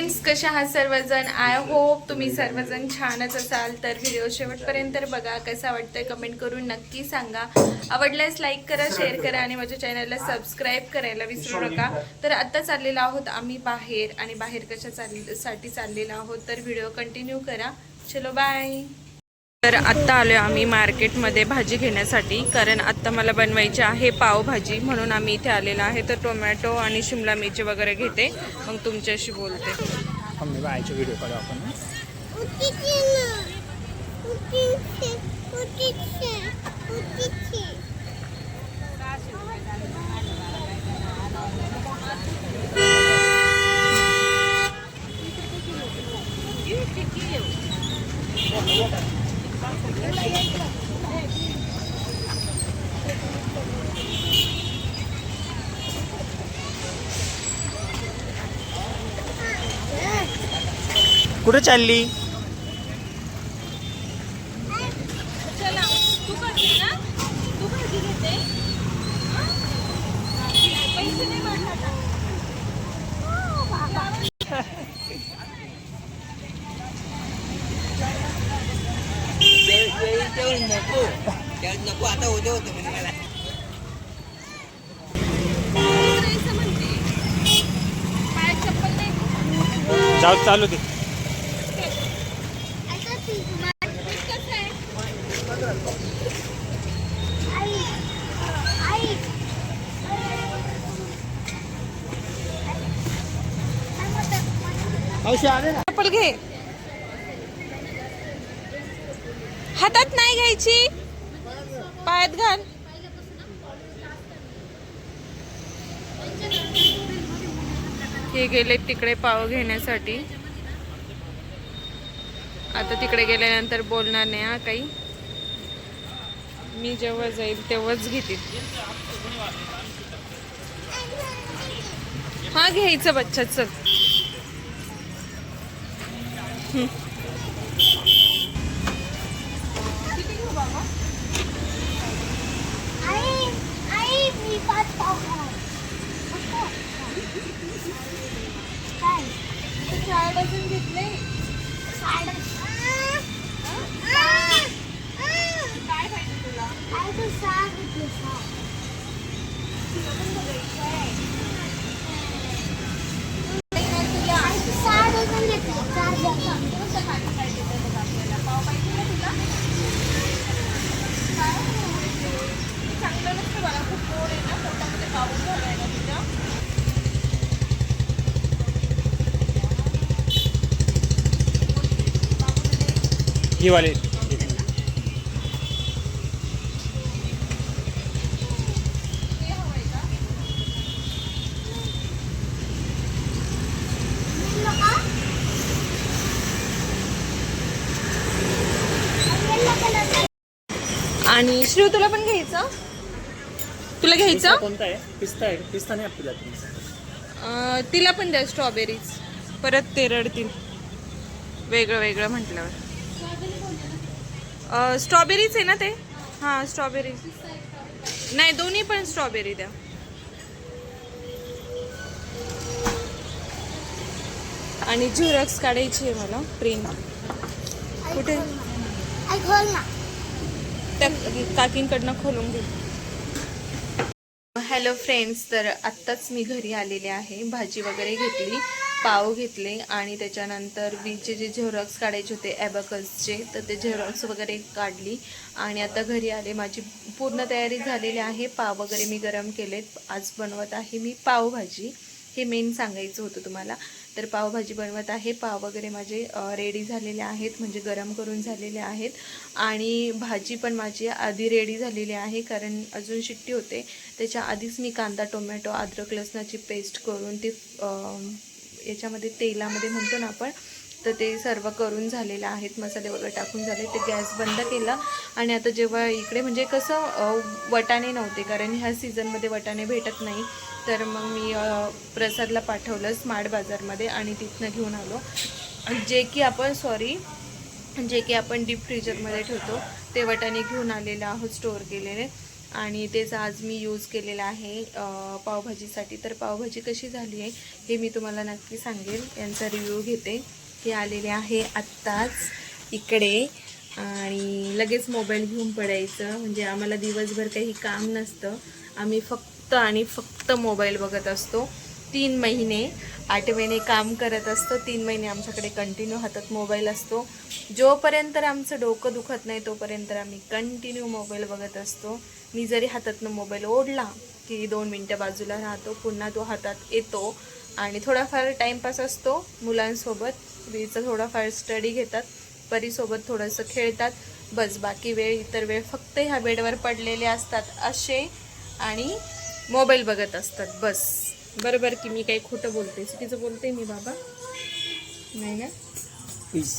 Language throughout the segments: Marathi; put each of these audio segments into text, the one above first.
फ्रेंड्स कशा आहात सर्वजण? आय होप तुम्ही सर्वजण छानच असाल. तर व्हिडिओ शेवटपर्यंत बघा कसा वाटतंय कमेंट करून नक्की सांगा. आवडल्यास लाईक करा शेअर करा आणि माझ्या चॅनलला सबस्क्राईब करायला विसरू नका. तर आत्ता चाललेलो आहोत आम्ही बाहेर आणि बाहेर कशा चाल साठी चाललेलो आहोत तर व्हिडिओ कंटिन्यू करा. चलो बाय तर आत्ता आलो आम्ही मार्केटमध्ये भाजी घेण्यासाठी कारण आत्ता मला बनवायची आहे पावभाजी म्हणून आम्ही इथे आलेलो आहे. तर टोमॅटो आणि शिमला मिरची वगैरे घेते. मग तुमच्याशी बोलते. व्हिडिओ काढू आपण कुठे चालली चला तू करते ना तू भाजी घेते पैसे नाही भरणार नको नको आता होतं होतं म्हणजे मला जाऊ चालू दे. औषध आले ना? चप्पल घे. हातात नाही घ्यायची. पायात घाल. हे गेले तिकडे पाव घेण्यासाठी. आता तिकडे गेल्यानंतर बोलणार नाही हा काही. मी जेव्हा जाईल तेव्हाच घेते. हा घ्यायचं बच्चा चल 三包 ही वाले आणि श्रीव तुला पण घ्यायचं? तुला घ्यायचं? कोणता आहे? पिस्ता आहे. पिस्ता नाही तिला पण द्या स्ट्रॉबेरीज परत ते रडतील. वेगळं वेगळं म्हटल्यावर. स्ट्रॉबेरीच आहे ना ते? हां स्ट्रॉबेरी. नाही दोन्ही पण स्ट्रॉबेरी द्या. आणि झुरक्स काढायची आहे मला प्रिंट. कुठे? त्या काकींकडनं खोलून घेऊ हॅलो फ्रेंड्स तर आत्ताच मी घरी आलेले आहे. भाजी वगैरे घेतली. पाव घेतले आणि त्याच्यानंतर बीचे जे झेरॉक्स काढायचे होते ॲबॅकसचे तर ते झेरॉक्स वगैरे काढली. आणि आता घरी आले. माझी पूर्ण तयारी झालेली आहे. पाव वगैरे मी गरम केलेत. आज बनवत आहे मी पावभाजी. हे मेन सांगायचं होतं तुम्हाला. तर पावभाजी बनवत आहे. पाव वगैरे माझे रेडी झालेले आहेत. म्हणजे गरम करून झालेले आहेत. आणि भाजी पण माझी आधी रेडी झालेली आहे. कारण अजून शिट्टी होते. त्याच्या आधीच मी कांदा टोमॅटो अद्रक लसणाची पेस्ट करून ती याच्यामध्ये तेलामध्ये म्हणतो ना आपण तर ते सर्व करून झालेलं आहेत मसाले वगैरे टाकून झाले ते गॅस बंद केला. आणि आता जेव्हा इकडे म्हणजे कसं वटाणे नव्हते कारण ह्या सीझनमध्ये वटाणे भेटत नाही. तर मग मी प्रसादला पाठवलं स्मार्ट बाजारमध्ये आणि तिथनं घेऊन आलो. जे की आपण सॉरी जे की आपण डीप फ्रीजरमध्ये ठेवतो ते वटाणे घेऊन आलेलं आहोत स्टोअर केलेले. आणि तेच आज मी यूज केलेला आहे पावभाजीसाठी. तर पावभाजी कशी झाली आहे हे मी तुम्हाला नक्की सांगेल. यांचा रिव्ह्यू घेते. हे आलेले आहे आत्ताच इकडे. आणि लगेच मोबाईल घेऊन पडायचं. म्हणजे आम्हाला दिवसभर काही काम नसतं. आम्ही फक्त आणि फक्त मोबाईल बघत असतो. तीन महिने आठवेने काम करत असतो. तीन महिने आमच्याकडे कंटिन्यू हातात मोबाईल असतो. जोपर्यंत आमचं डोकं दुखत नाही तोपर्यंत आम्ही कंटिन्यू मोबाईल बघत असतो. मी जरी हातातनं मोबाईल ओढला की दोन मिनटं बाजूला राहतो पुन्हा तो हातात येतो आणि थोडाफार टाईमपास असतो. मुलांसोबत वीचा थोडाफार स्टडी घेतात परीसोबत थोडंसं खेळतात. बस बाकी वेळ इतर वेळ फक्त ह्या बेडवर पडलेले असतात असे आणि मोबाईल बघत असतात. बस. बरोबर की मी काही खोटं बोलते. चुकीचं बोलते मी बाबा. नाही ना? पीस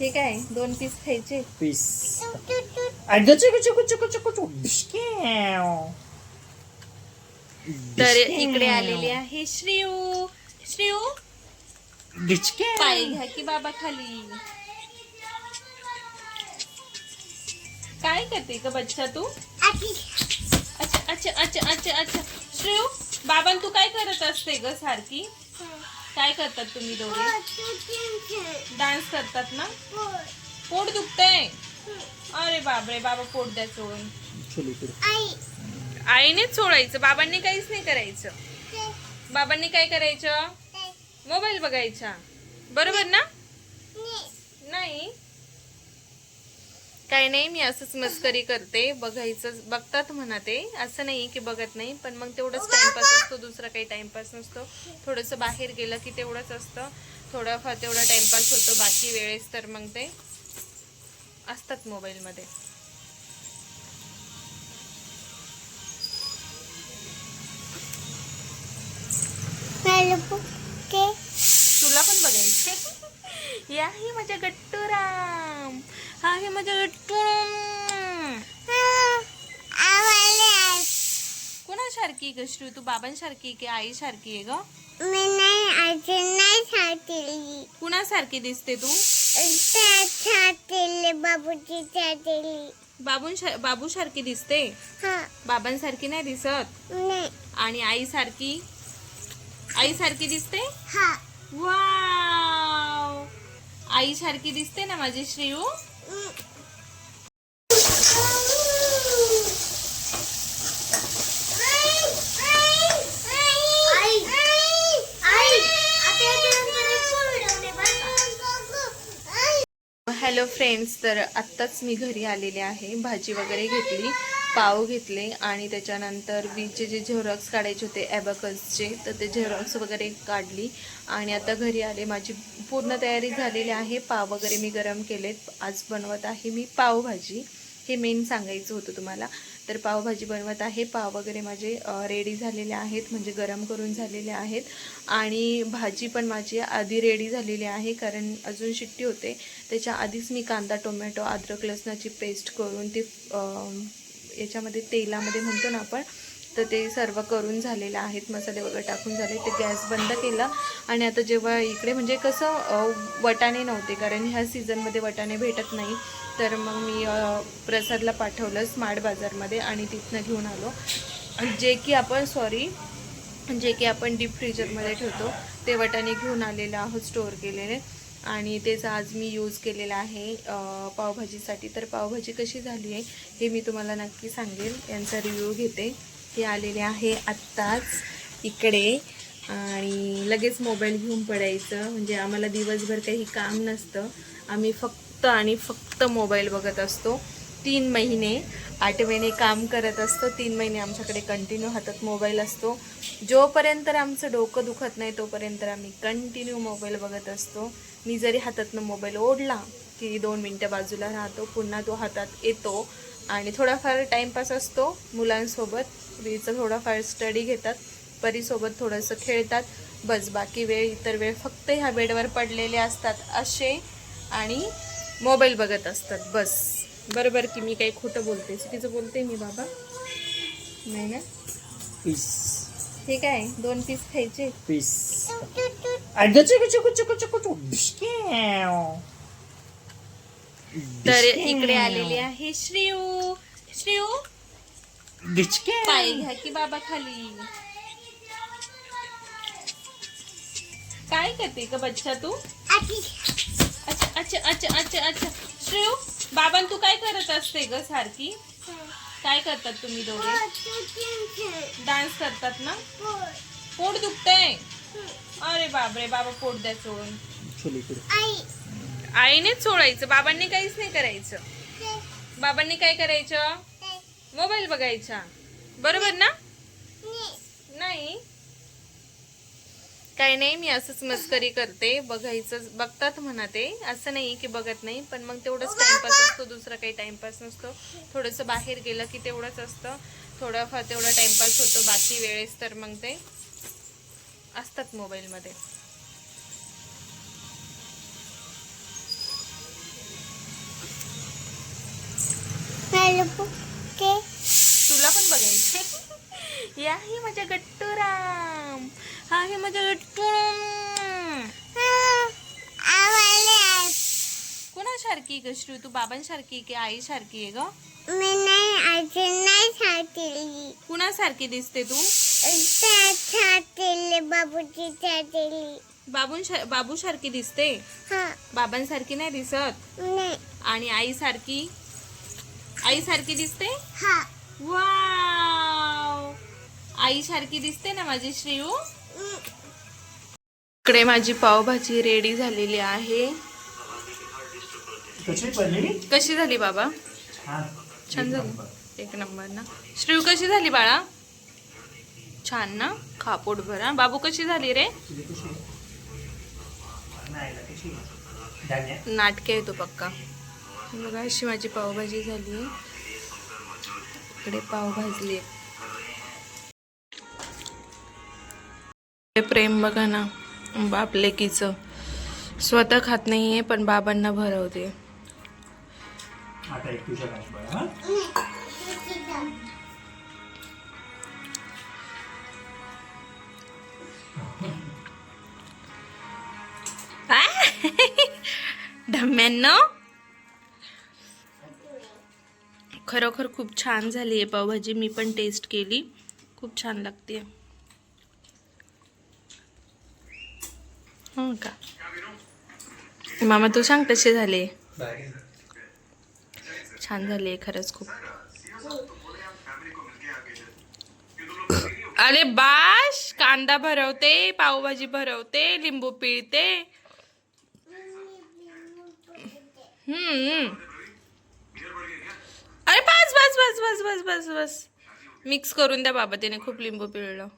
हे काय दोन पीस खायचे. पीस चुकू चुकू चुकू चुकू चुकू तर इकडे आलेली आहे श्रीयू. श्रीयू? बिस्क्याव. पाय घ्या की बाबा खाली. काय करते का बच्चा तू? अच्छा अच्छा अच्छा अच्छा अच्छा. श्रेयू? बाबां तू काय करत असते ग सारखी? काय करतात तुम्ही दोघे? डान्स करतात ना? पोट दुखतंय. अरे बापरे बाबा पोट द्या चोळून. आईनेच चोळायचं बाबांनी काहीच नाही करायचं. बाबांनी काय करायचं? मोबाईल बघायचा. बरोबर ना? नाही? काही नाही मी असंच मस्करी करते बघायचं बघतात म्हणा ते. असं नाही की बघत नाही पण मग तेवढंच टाइमपास असतो दुसरा काही टाइमपास नसतो. थोडंसं बाहेर गेलं की तेवढंच असतं. थोडाफार तेवढा टाइमपास होतो बाकी वेळेस तर मग ते असतात मोबाईलमध्ये तुला पण बघायचं हे आहे माझ्या गट्टूराम हा आहे माझ्या कोणासारखी ग श्रू? तू बाबांसारखी की आई सारखी आहे ग? कुणासारखी दिसते तू? बाबूची छातेली बाबून बाबू सारखी दिसते? हा. बाबांसारखी नाही दिसत? नाही. आणि आई सारखी आई सारखी दिसते? हा. वाव! आई सारखी दिसते ना माझी श्रीयू हॅलो फ्रेंड्स तर आत्ताच मी घरी आलेले आहे. भाजी वगैरे घेतली पाव घेतले आणि त्याच्यानंतर वीजचे जे झेरॉक्स काढायचे होते ॲबॅकसचे तर ते झेरॉक्स वगैरे काढली आणि आता घरी आले. माझी पूर्ण तयारी झालेली आहे. पाव वगैरे मी गरम केलेत. आज बनवत आहे मी पावभाजी हे मेन सांगायचं होतं तुम्हाला. तर पावभाजी बनवत आहे. पाव वगैरे माझे रेडी झालेले आहेत. म्हणजे गरम करून झालेले आहेत. आणि भाजी पण माझी आधी रेडी झालेली आहे कारण अजून शिट्टी होते. त्याच्या आधीच मी कांदा टोमॅटो अद्रक लसणाची पेस्ट करून ती याच्यामध्ये तेलामध्ये म्हणतो ना आपण तर ते सर्व करून झालेलं आहेत. मसाले वगैरे टाकून झाले. ते गॅस बंद केला. आणि आता जेव्हा इकडे म्हणजे कसं वटाणे नव्हते कारण ह्या सीझनमध्ये वटाणे भेटत नाही. तर मग मी प्रसादला पाठवलं स्मार्ट बाजारमध्ये आणि तिथनं घेऊन आलो. जे की आपण सॉरी जे की आपण डीप फ्रीजरमध्ये ठेवतो ते वटाणे घेऊन आलेले आहोत स्टोअर केलेले. आणि तेच आज मी यूज केलेलं आहे पावभाजीसाठी. तर पावभाजी कशी झाली आहे हे मी तुम्हाला नक्की सांगेल. यांचा रिव्ह्यू घेते. हे आलेले आहे आत्ताच इकडे. आणि लगेच मोबाईल घेऊन पडायचं. म्हणजे आम्हाला दिवसभर काही काम नसतं. आम्ही फक्त आणि फक्त मोबाईल बघत असतो. तीन महिने आठवेने काम करत असतो. तीन महिने आमच्याकडे कंटिन्यू हातात मोबाईल असतो. जोपर्यंत आमचं डोकं दुखत नाही तोपर्यंत आम्ही कंटिन्यू मोबाईल बघत असतो. मी जरी हातातनं मोबाईल ओढला की दोन मिनटं बाजूला राहतो पुन्हा तो हातात येतो आणि थोडाफार टाईमपास असतो मुलांसोबत. वीचा थोडाफार स्टडी घेतात परीसोबत थोडंसं खेळतात. बस बाकी वेळ इतर वेळ फक्त ह्या बेडवर पडलेले असतात असे आणि मोबाईल बघत असतात. बस. बरोबर की मी काही खोटं बोलते? चुकीचं बोलते मी बाबा? नाही ना? पीस हे काय दोन पीस खायचे? पीस तर इकडे आलेली आहे श्रीयू. श्रीयू? डिचके पाय घ्या की बाबा खाली. काय करते का बच्चा तू? अच्छा अच्छा अच्छा अच्छा अच्छा. श्रेयू बाबान तू काय करत असते ग सारखी? काय करतात तुम्ही दोघे? डान्स करतात ना? पोट दुखतंय. अरे बापरे बाबा पोट द्या चोळून. आईनेच चोळायचं बाबांनी काहीच नाही करायचं. बाबांनी काय करायचं? मोबाईल बघायचा. बरोबर ना? नाही. काही नाही मी असंच मस्करी करते बघायचं बघतात म्हणा ते. असं नाही की बघत नाही पण मग तेवढंच टाइमपास असतो दुसरा काही टाइमपास नसतो. थोडंसं बाहेर गेलं की तेवढंच असतं. थोडंफार तेवढा टाइमपास होतो बाकी वेळेस तर मग ते. असतात मोबाईलमध्ये. तुला पण बघायचं या हे माझ्या गट्टूराम. हा हे माझ्या गट्टूराम. कोणासारखी ग श्रू? तू बाबांसारखी की आई सारखी आहे ग? मी नाही अजून नाही छाटली कुणासारखी दिसते तू? छाटली बाबूची बाबून बाबू सारखी दिसते? हा. बाबांसारखी नाही दिसत? नाही. आणि आई सारखी? आई सारखी दिसते? हा. वाव! आई सारखी दिसते ना माझी श्रीयू? इकडे माझी पावभाजी रेडी झालेली आहे. कशी झाली बाबा? छान. झाली. नंबर. एक नंबर ना. श्रीयू कशी झाली बाळा? छान ना? खापोट भरा. बाबू कशी झाली रे? नाटके आहे तो पक्का. बघा अशी माझी पावभाजी झाली आहे. इकडे पाव भाजली. प्रेम बघा ना बाप लेकीचं स्वतः खात नाहीये पण बाबांना भरवते. धम्यांनो खरोखर खूप छान झाली आहे पावभाजी. मी पण टेस्ट केली. खूप छान लागते. हो का? मामा तू सांग कसे झाले? छान झाले खरंच खूप. अरे बाश कांदा भरवते पावभाजी भरवते लिंबू पिळते. हम्म अरे बस बस बस बस बस बस बस. मिक्स करून द्या बाबा त्याने खूप लिंबू पिळलं.